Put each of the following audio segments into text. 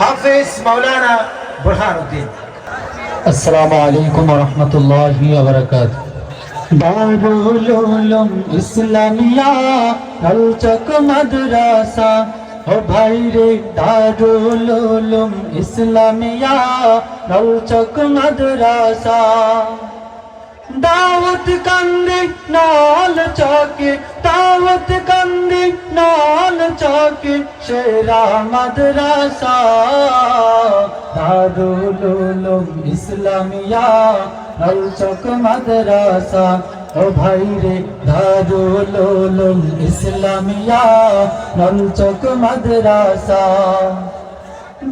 হাফিজ মাওলানা বুরহানুদ্দিন। আসসালামু আলাইকুম রহমতুল্লাহি ওবরাকাত দারুল উলুম ইসলামিয়া হলচক মাদ্রাসা ও ভাই রে দারুল উলুম ইসলামিয়া হলচক মাদ্রাসা। দাওয়াত কান্দি, নাল চকে। দাওয়াত কান্দি, নাল চকে। শেরা মাদ্রাসা দারুল উলুম ইসলামিয়া নল চক মাদ্রাসা। ও ভাই রে, দারুল উলুম ইসলামিয়া নল চক মাদ্রাসা।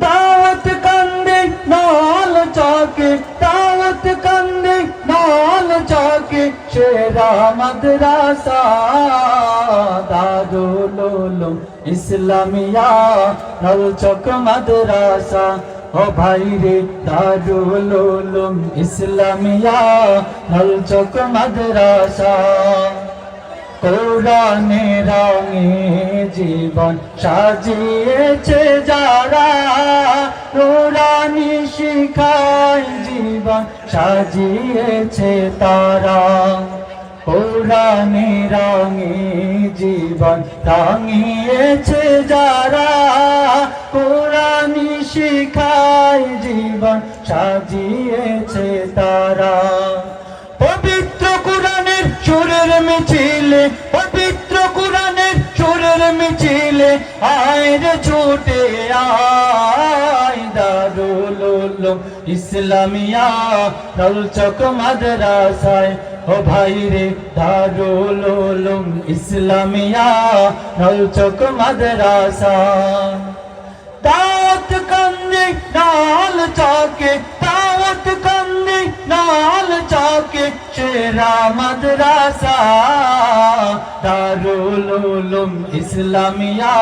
দাওয়াত কান্দে, নাল শেরা মাদ্রাসা দারুল উলুম, ইসলামিয়া নল চক মাদ্রাসা। ও ভাই রে, দারুল উলুম, ইসলামিয়া নল চক মাদ্রাসা। কোরআনে রঙে জীবন সাজিয়েছে যারা কোরআনি শিখায় জীবন সাজিয়েছে তারা। কোরআনে রঙে জীবন রাঙিয়েছে যারা। কোরআনি শিখায় জীবন সাজিয়েছে তারা। পবিত্র কোরআনের সুরের মিছিলে, পবিত্র কোরআনের সুরের মিছিলে, আয়ের ছুটে উলুম ইসলামিয়া নলচক মাদ্রাসায়, ও ভাই রে দারুল উলুম ইসলামিয়া নলচক মাদ্রাসা দাওয়াত কান্দি, নাল চাকে দাওয়াত কান্দি, নাল চাকে শেরা মাদ্রাসা। দারুল উলুম ইসলামিয়া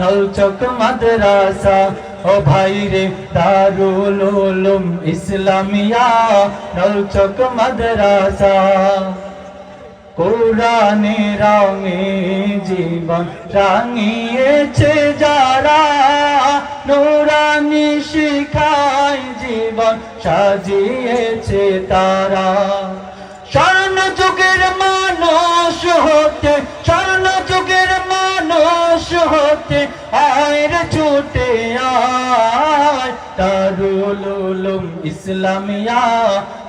নলচক মাদ্রাসা। ও ভাই রে, দারুল উলুম ইসলামিয়া, নলচক মাদ্রাসা। কোরআনে রঙে জীবন রাঙিয়েছে যারা, নোরানি শিখায় জীবন সাজিয়েছে তারা। স্বর্ণ যুগের মানুষ হতে, স্বর্ণ যুগের মানুষ হতে আয়ের ছুটে ইসলামিয়া,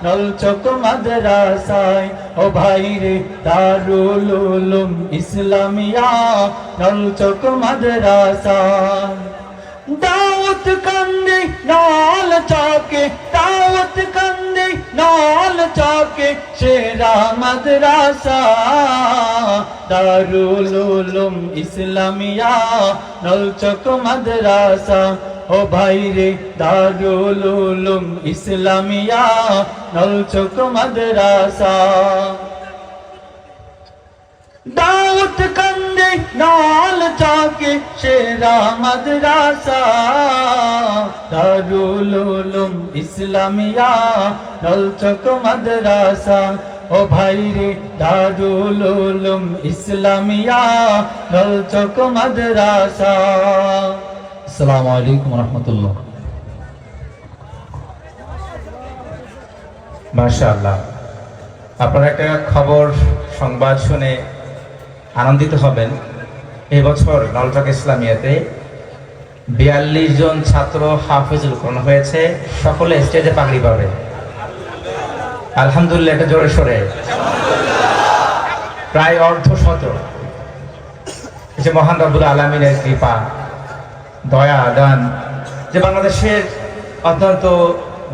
নলচক মাদ্রাসায়। ও ভাই রে দারুল উলুম ইসলামিয়া, নলচক মাদ্রাসায়। দাওয়াত কান্দি নাল চাকে, দাওয়াত কান্দি নাল চাকে শেরা মাদ্রাসা। দারুল উলুম ইসলামিয়া, নলচক মাদ্রাসা। ও ভাই রে দারুল উলুম ইসলামিয়া, নলচক মাদ্রাসা। দাউত কন্দে নাল চাকে শেরা মাদ্রাসা। দারুল উলুম ইসলামিয়া, নলচক মাদ্রাসা। ও ভাই রে দারুল উলুম ইসলামিয়া, নলচক মাদ্রাসা। আসসালামু আলাইকুম রহমতুল্লাহ। মাশাআল্লাহ। আপনারা একটা খবর, সংবাদ শুনে আনন্দিত হবেন। এবছর নলটক ইসলামিয়াতে বিয়াল্লিশ জন ছাত্র হাফিজুল কোরআন হয়েছে, সকলে স্টেজে পাগড়ি পাবে। আলহামদুলিল্লাহ, এটা জোরে সরে। প্রায় অর্ধ শত। যে মহান রব্বুল আলমিনের কৃপা। দয়া দান যে বাংলাদেশের অত্যন্ত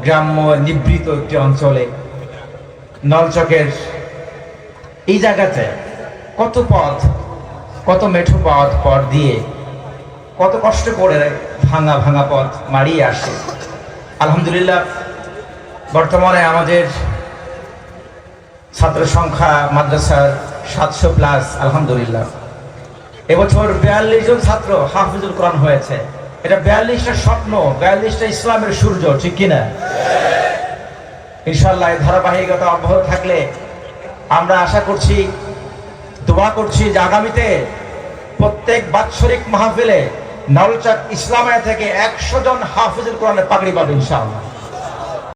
গ্রাম্য নিবৃত একটি অঞ্চলে নলচকের এই জায়গাতে কত পথ, কত মেঠো পথ পথ দিয়ে কত কষ্ট করে ভাঙা ভাঙা পথ মারিয়ে আসে। আলহামদুলিল্লাহ, বর্তমানে আমাদের ছাত্র সংখ্যা মাদ্রাসার সাতশো প্লাস, আলহামদুলিল্লাহ। এবছর বিয়াল্লিশ জন ছাত্র হাফিজুল কোরআন হয়েছে। এটা বিয়াল্লিশটা স্বপ্ন, বিয়াল্লিশটা ইসলামের সূর্য, ঠিক কিনা? ইনশাল্লাহ এই ধারাবাহিকতা অব্যাহত থাকলে আমরা আশা করছি, দোয়া করছি যে আগামীতে প্রত্যেক বাৎসরিক মাহফিলে নলচাক ইসলামিয়া থেকে একশো জন হাফিজুল কোরআনের পাগড়ি পাবে ইনশাআল্লাহ।